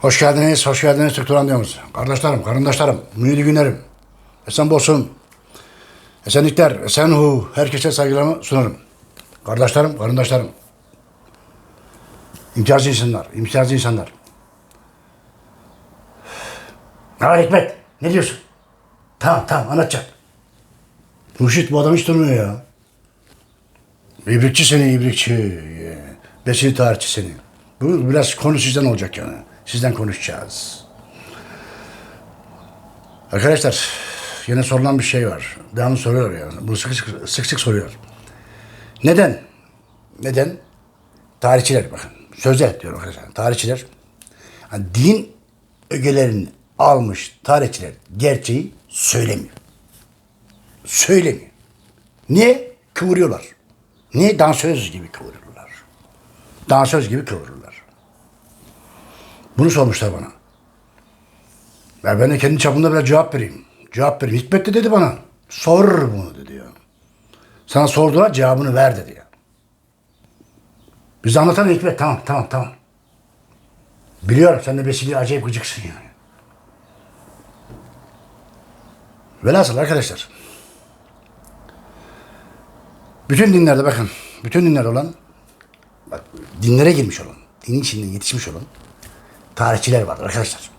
Hoş geldiniz, hoş geldiniz Türk Turan diyoruz. Kardeşlerim, karındaşlarım, mühidi günlerim. Esen bolsun. Esenlikler, esen hu. Herkese saygılarımı sunarım. Kardeşlerim, karındaşlarım. İmtiyazlı insanlar, imtiyazlı insanlar. Ne var Hikmet? Ne diyorsun? Tamam, tamam anlatacağım. Mürşit bu adam hiç durmuyor ya. İbrikçi seni, ibrikçi. Besin tarihçi seni. Bu biraz konu sizden olacak yani. Sizden konuşacağız. Arkadaşlar yine sorulan bir şey var. Devamlı soruyor yani. Bunu sık sık, sık sık soruyor. Neden? Neden? Tarihçiler bakın. Sözde diyorum arkadaşlar. Tarihçiler hani din ögelerini almış tarihçiler gerçeği söylemiyor. Söylemiyor. Niye? Kıvırıyorlar. Niye? Dansöz gibi kıvırıyorlar. Dansöz gibi kıvırıyorlar. Bunu sormuşlar bana. Ya ben de kendi çapımda biraz cevap vereyim. Cevap vereyim. Hikmet de dedi bana. Sor bunu dedi ya. Sana sordular cevabını ver dedi ya. Biz de anlatalım Hikmet. Tamam tamam tamam. Biliyorum sen de Vesile acayip gıcıksın yani. Velhasıl arkadaşlar. Bütün dinlerde bakın. Bütün dinlerde olan bak, dinlere girmiş olan, dinin içinde yetişmiş olan tarihçiler var arkadaşlar.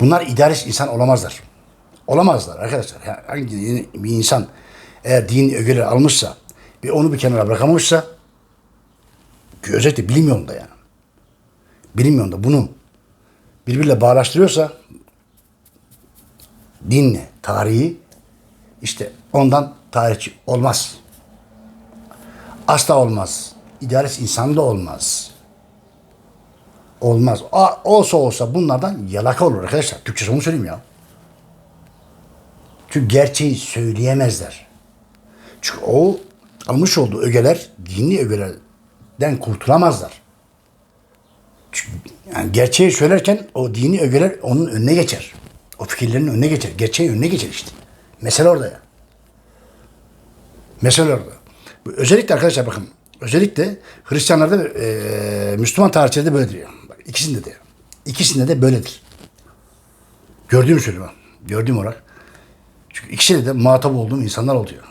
Bunlar idealist insan olamazlar. Olamazlar arkadaşlar. Yani hangi bir insan eğer din ögeleri almışsa ve onu bir kenara bırakamamışsa özellikle bilim yolunda yani. Bilim yolunda bunu birbiriyle bağlaştırıyorsa dinle, tarihi işte ondan tarihçi olmaz. Asla olmaz. İdealist insan da olmaz. Olmaz. A, olsa olsa bunlardan yalaka olur arkadaşlar. Türkçe onu söyleyeyim ya. Çünkü gerçeği söyleyemezler. Çünkü o almış olduğu ögeler dini ögelerden kurtulamazlar. Çünkü yani gerçeği söylerken o dini ögeler onun önüne geçer. O fikirlerin önüne geçer. Gerçeğin önüne geçer işte. Mesele orada ya. Mesele orada. Özellikle arkadaşlar bakın. Özellikle Hristiyanlarda e, Müslüman tarihçilerde böyledir. ya. İkisinde de. İkisinde de böyledir. Gördüğümü söylüyorum. Gördüğüm olarak. Çünkü ikisinde de muhatap olduğum insanlar oluyor.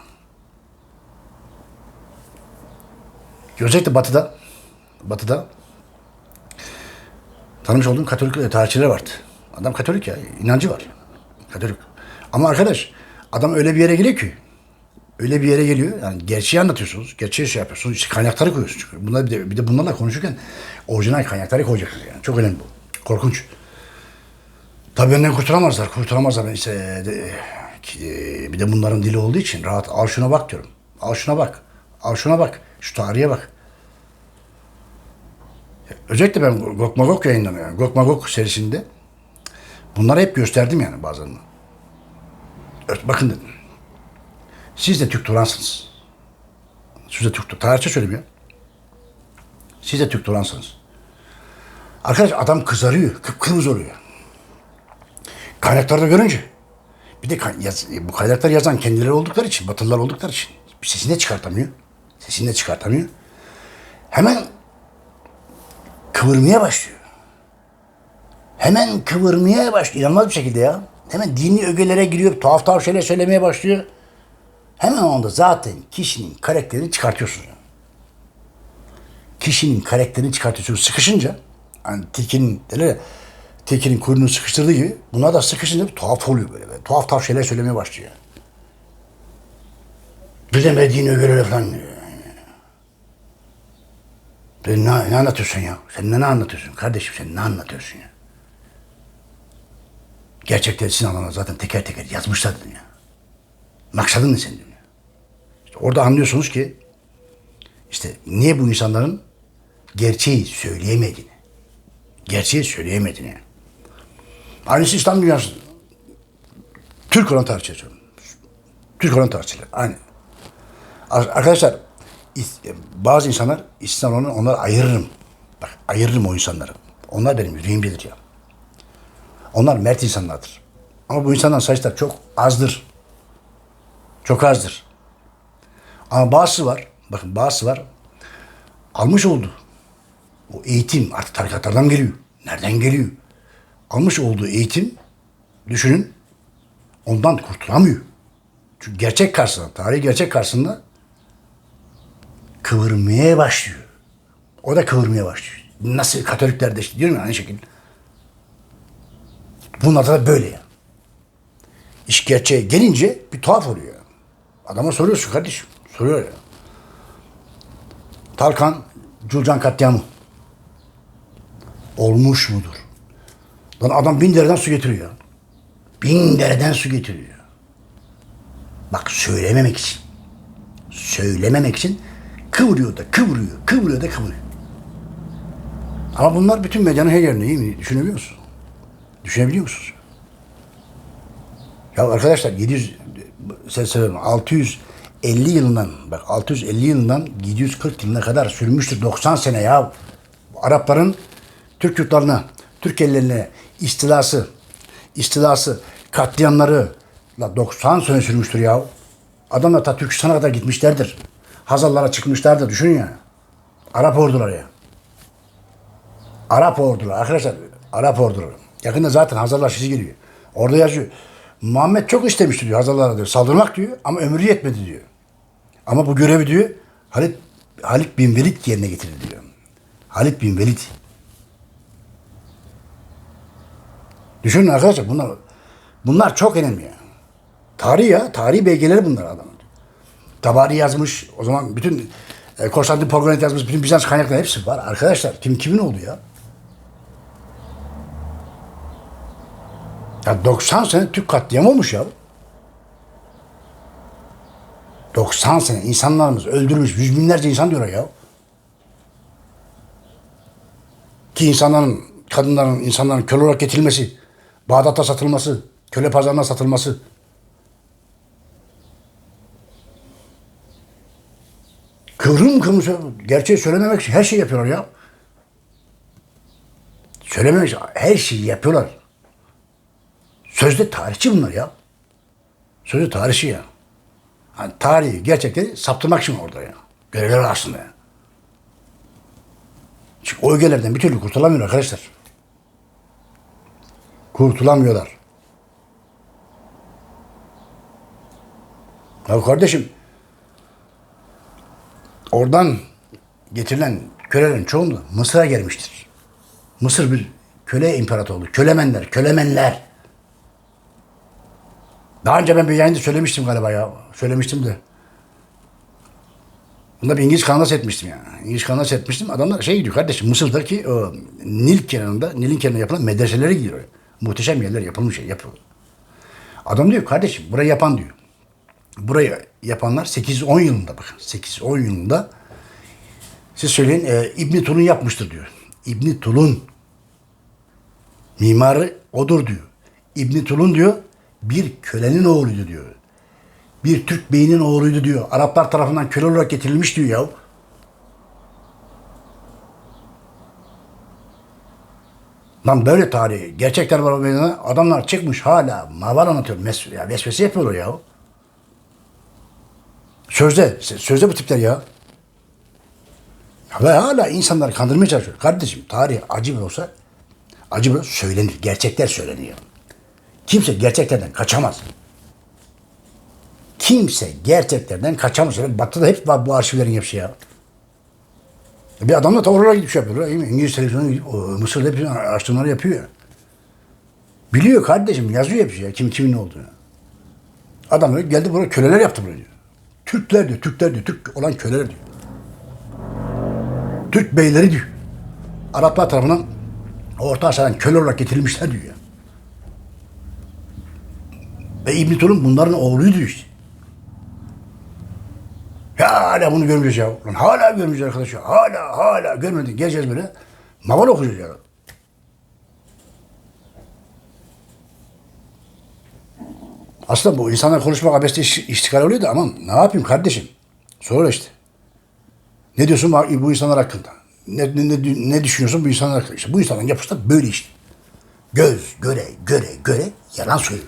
Özellikle batıda batıda tanımış olduğum Katolik tarihçiler vardı. Adam Katolik ya. inancı var. Katolik. Ama arkadaş adam öyle bir yere geliyor ki öyle bir yere geliyor. Yani gerçeği anlatıyorsunuz. Gerçeği şey yapıyorsunuz. İşte kaynakları koyuyorsunuz. Çünkü bunlar bir de, bir de bunlarla konuşurken orijinal kaynakları koyacaksınız yani. Çok önemli bu. Korkunç. Tabii benden kurtulamazlar. Kurtulamazlar. Ben işte de, ki, e, bir de bunların dili olduğu için rahat al şuna bak diyorum. Al şuna bak. Al şuna bak. Şu tarihe bak. Özellikle ben Gok Magok yayınlanıyor. Gok Magok serisinde bunları hep gösterdim yani bazılarını. Bakın dedim. Siz de Türk Turansınız. Siz de Türk. Tarihçe söylemiyor. Siz de Türk Turansınız. Arkadaş adam kızarıyor. Kıpkırmızı oluyor. Kaynaklarda görünce. Bir de yaz- bu kaynakları yazan kendileri oldukları için, Batılılar oldukları için sesini de çıkartamıyor. Sesini de çıkartamıyor. Hemen kıvırmaya başlıyor. Hemen kıvırmaya başlıyor. İnanılmaz bir şekilde ya. Hemen dini ögelere giriyor. Tuhaf tuhaf şeyler söylemeye başlıyor. Hemen onda zaten kişinin karakterini çıkartıyorsunuz. yani. Kişinin karakterini çıkartıyorsunuz. Sıkışınca hani tilkinin derler ya, tilkinin kuyruğunu sıkıştırdığı gibi buna da sıkışınca tuhaf oluyor böyle. böyle. Tuhaf tuhaf şeyler söylemeye başlıyor. Bilemediğini ögeler falan diyor. Ben ne, ne anlatıyorsun ya? Sen ne, ne anlatıyorsun? Kardeşim sen ne anlatıyorsun ya? Gerçekleri Sinan'a zaten teker teker yazmışlar ya. Maksadın ne senin. İşte orada anlıyorsunuz ki işte niye bu insanların gerçeği söyleyemediğini. Gerçeği söyleyemediğini. Aynısı İslam dünyası. Türk olan tarihçiler. Türk olan tarihçiler. Aynı. Ar- Arkadaşlar bazı insanlar İslam olanı onları ayırırım. Bak ayırırım o insanları. Onlar benim yüreğim bilir ya. Onlar mert insanlardır. Ama bu insanların sayısı çok azdır. Çok azdır. Ama bazısı var. Bakın bazısı var. Almış oldu. O eğitim artık tarikatlardan geliyor. Nereden geliyor? Almış olduğu eğitim, düşünün, ondan kurtulamıyor. Çünkü gerçek karşısında, tarihi gerçek karşısında kıvırmaya başlıyor. O da kıvırmaya başlıyor. Nasıl Katolikler de işte diyorum ya aynı şekilde. Bunlar da böyle ya. İş gerçeğe gelince bir tuhaf oluyor. Adama soruyorsun kardeşim. Soruyor ya. Talkan Culcan katliamı olmuş mudur? Lan adam bin dereden su getiriyor. Bin dereden su getiriyor. Bak söylememek için. Söylememek için kıvırıyor da kıvırıyor, kıvırıyor da kıvırıyor. Ama bunlar bütün medyanın her yerinde iyi mi? Düşünebiliyor musunuz? Düşünebiliyor musunuz? Ya arkadaşlar 700 sen söylüyorum 650 yılından bak 650 yılından 740 yılına kadar sürmüştür 90 sene ya. Arapların Türk yurtlarına, Türk ellerine istilası, istilası, katliamları la 90 sene sürmüştür ya. Adamlar ta Türkistan'a kadar gitmişlerdir. Hazarlara çıkmışlardır düşünün ya. Arap orduları ya. Arap orduları arkadaşlar. Arap orduları. Yakında zaten Hazarlar sizi geliyor. Orada yazıyor. Muhammed çok istemişti diyor Hazarlara diyor. Saldırmak diyor ama ömrü yetmedi diyor. Ama bu görevi diyor Halit, Halit bin Velid yerine getirdi diyor. Halit bin Velid. Düşünün arkadaşlar bunlar bunlar çok önemli ya. Tarih ya. Tarihi belgeleri bunlar adamın. Tabari yazmış. O zaman bütün e, Konstantin Porgonet yazmış. Bütün Bizans kaynakları hepsi var. Arkadaşlar kim kimin oldu ya? Ya 90 sene Türk katliamı olmuş ya. 90 sene insanlarımız öldürmüş. Yüz binlerce insan diyorlar ya. Ki insanların, kadınların, insanların köle olarak getirilmesi, Bağdat'ta satılması, köle pazarına satılması. Kıvrım kıvrım gerçeği söylememek için her şeyi yapıyorlar ya. Söylememek için her şeyi yapıyorlar. Sözde tarihçi bunlar ya. Sözde tarihçi ya. Hani tarihi gerçekleri saptırmak için orada ya. Görevler aslında ya. Çünkü o ögelerden bir türlü kurtulamıyor arkadaşlar. Kurtulamıyorlar. Ya kardeşim oradan getirilen kölelerin çoğunluğu Mısır'a gelmiştir. Mısır bir köle imparatorluğu. Kölemenler, kölemenler. Daha önce ben bir yayında söylemiştim galiba ya. Söylemiştim de. Bunda bir İngiliz kanalda seyretmiştim yani. İngiliz kanalda seyretmiştim. Adamlar şey gidiyor kardeşim Mısır'daki o Nil kenarında, Nil'in kenarında yapılan medreselere gidiyor. Muhteşem yerler yapılmış şey yapıyor. Adam diyor kardeşim burayı yapan diyor. Burayı yapanlar 810 yılında bakın. 810 yılında siz söyleyin e, İbni Tulun yapmıştır diyor. İbni Tulun mimarı odur diyor. İbni Tulun diyor bir kölenin oğluydu diyor. Bir Türk beyinin oğluydu diyor. Araplar tarafından köle olarak getirilmiş diyor ya. Lan böyle tarihi, gerçekler var meydana. Adamlar çıkmış hala maval anlatıyor. Mes ya vesvese yapıyorlar ya. Sözde, sözde bu tipler ya. Ve hala insanları kandırmaya çalışıyor. Kardeşim tarih acı bile olsa acı bile söylenir. Gerçekler söyleniyor. Kimse gerçeklerden kaçamaz. Kimse gerçeklerden kaçamaz. Batı'da hep var bu arşivlerin hepsi ya. Bir adam da ta oralara gidip şey yapıyor. İngiliz televizyonu o, Mısır'da hepsi araştırmaları yapıyor. ya. Biliyor kardeşim yazıyor hepsi ya. Kim kimin olduğunu. Adam öyle geldi buraya köleler yaptı buraya diyor. Türkler diyor, Türkler diyor, Türk olan köleler diyor. Türk beyleri diyor. Araplar tarafından Orta Asya'dan köle olarak getirilmişler diyor ya. Ve İbn Tulun bunların oğluydu işte. Ya hala bunu görmeyeceğiz ya. Lan hala görmeyeceğiz arkadaş ya. Hala hala görmedik. Geleceğiz böyle. Maval okuyacağız ya. Aslında bu insanlar konuşmak abeste iş- iştikal oluyor da aman ne yapayım kardeşim? Sonra işte. Ne diyorsun bu insanlar hakkında? Ne, ne, ne düşünüyorsun bu insanlar hakkında? İşte bu insanların yapısı da böyle işte. Göz göre göre göre yalan söylüyor.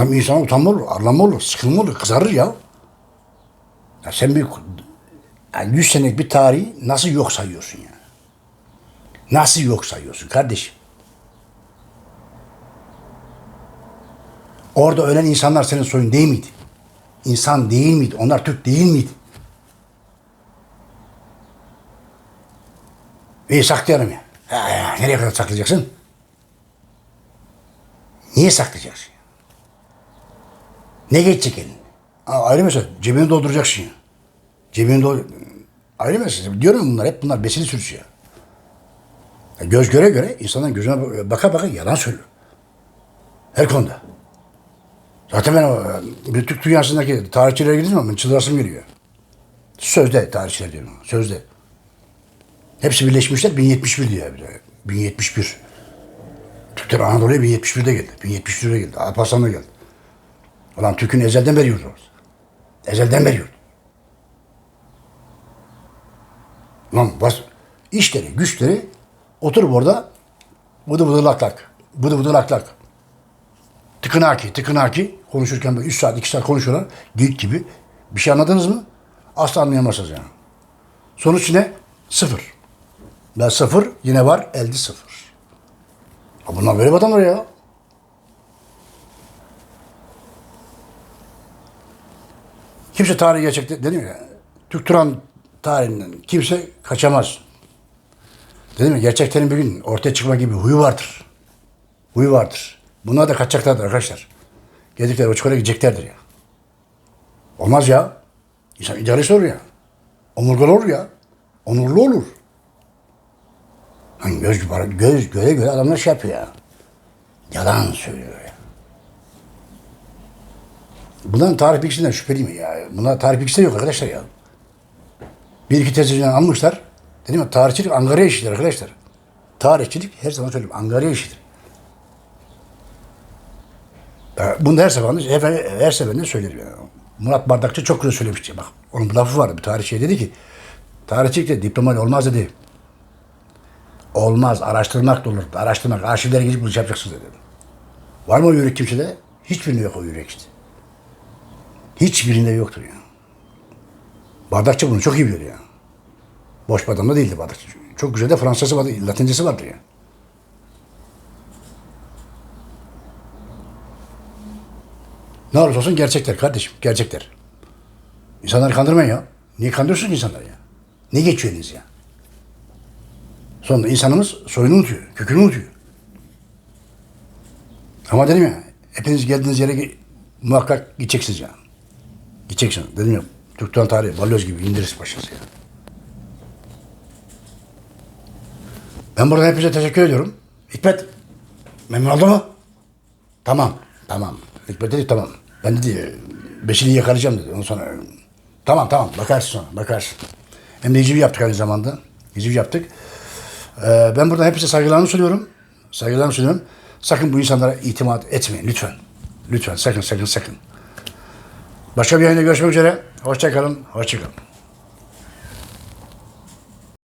Hem insan utanma olur, arlanma olur, sıkılma olur, kızarır ya. ya sen bir yani 100 senelik bir tarihi nasıl yok sayıyorsun ya? Nasıl yok sayıyorsun kardeşim? Orada ölen insanlar senin soyun değil miydi? İnsan değil miydi? Onlar Türk değil miydi? İyi saklayalım ya. Ha. Nereye kadar saklayacaksın? Niye saklayacaksın? Ne geçecek elin? Ayrı mesele. Cebini dolduracaksın ya. Cebini doldur... Ayrı mesele. Diyorum bunlar hep bunlar besini sürüsü ya. Göz göre göre insanın gözüne baka baka yalan söylüyor. Her konuda. Zaten ben o bir Türk dünyasındaki tarihçilere gidince ben çıldırasım geliyor. Sözde tarihçiler diyorum. Sözde. Hepsi birleşmişler 1071 diyor. bir de. 1071. Türkler Anadolu'ya 1071'de geldi. 1071'de geldi. Alparslan'da geldi. Ulan Türk'ün ezelden beri yurdu orası. Ezelden beri yurdu. Ulan bas, işleri, güçleri oturup orada bıdı bıdı lak lak. Bıdı bıdı lak lak. Tıkınaki, tıkınaki konuşurken böyle 3 saat, 2 saat konuşuyorlar. Geyik gibi. Bir şey anladınız mı? Asla anlayamazsınız yani. Sonuç ne? Sıfır. Ben sıfır, yine var, elde sıfır. Ya bunlar böyle adamlar ya. Kimse tarihi gerçekte dedim ya. Türk Turan tarihinden kimse kaçamaz. Dedim ya gerçeklerin bir gün ortaya çıkma gibi huyu vardır. Huyu vardır. Bunlar da kaçacaklardır arkadaşlar. Geldikleri o çukura gideceklerdir ya. Olmaz ya. İnsan idealist olur ya. Omurgalı olur ya. Onurlu olur. Hani göz, göz göre göre adamlar şey yapıyor ya. Yalan söylüyor ya. Bunların tarih bilgisinden şüpheliyim ya. Bunlar tarih bilgisi de yok arkadaşlar ya. Bir iki tezcinden almışlar. Dedim ya tarihçilik angarya işidir arkadaşlar. Tarihçilik her zaman söylüyorum angarya işidir. Bunu her seferinde, her, her seferinde söylerim. Yani. Murat Bardakçı çok güzel söylemişti. Bak onun bir lafı vardı. Bir tarihçiye dedi ki tarihçilik de diplomayla olmaz dedi. Olmaz. Araştırmak da olur. Araştırmak. Arşivlere gidip bunu yapacaksınız dedi. Var mı o yürek kimsede? Hiçbirinde yok o yürek işte. Hiçbirinde yoktur ya. Bardakçı bunu çok iyi biliyor ya. Boş bir da değildi Bardakçı. Çok güzel de Fransızcası vardı, Latincesi vardı ya. Ne olursa olsun gerçekler kardeşim, gerçekler. İnsanları kandırmayın ya. Niye kandırıyorsunuz insanları ya? Ne geçiyorsunuz ya? Sonra insanımız soyunu unutuyor, kökünü unutuyor. Ama dedim ya, hepiniz geldiğiniz yere muhakkak gideceksiniz ya. Gideceksin. Dedim ya, Türk'ten tarihi, balyoz gibi indiririz başınızı ya. Ben buradan hepinize teşekkür ediyorum. Hikmet, memnun oldu mu? Tamam, tamam. Hikmet dedi tamam. Ben dedi, Beşik'i yakalayacağım dedi. Ondan sonra, tamam tamam, bakarsın sonra, bakarsın. Hem de icivi yaptık aynı zamanda. İcivi yaptık. Ee, ben buradan hepinize saygılarımı sunuyorum. Saygılarımı sunuyorum. Sakın bu insanlara itimat etmeyin lütfen. Lütfen sakın sakın sakın. Başka bir yayında görüşmek üzere. Hoşçakalın. Hoşçakalın.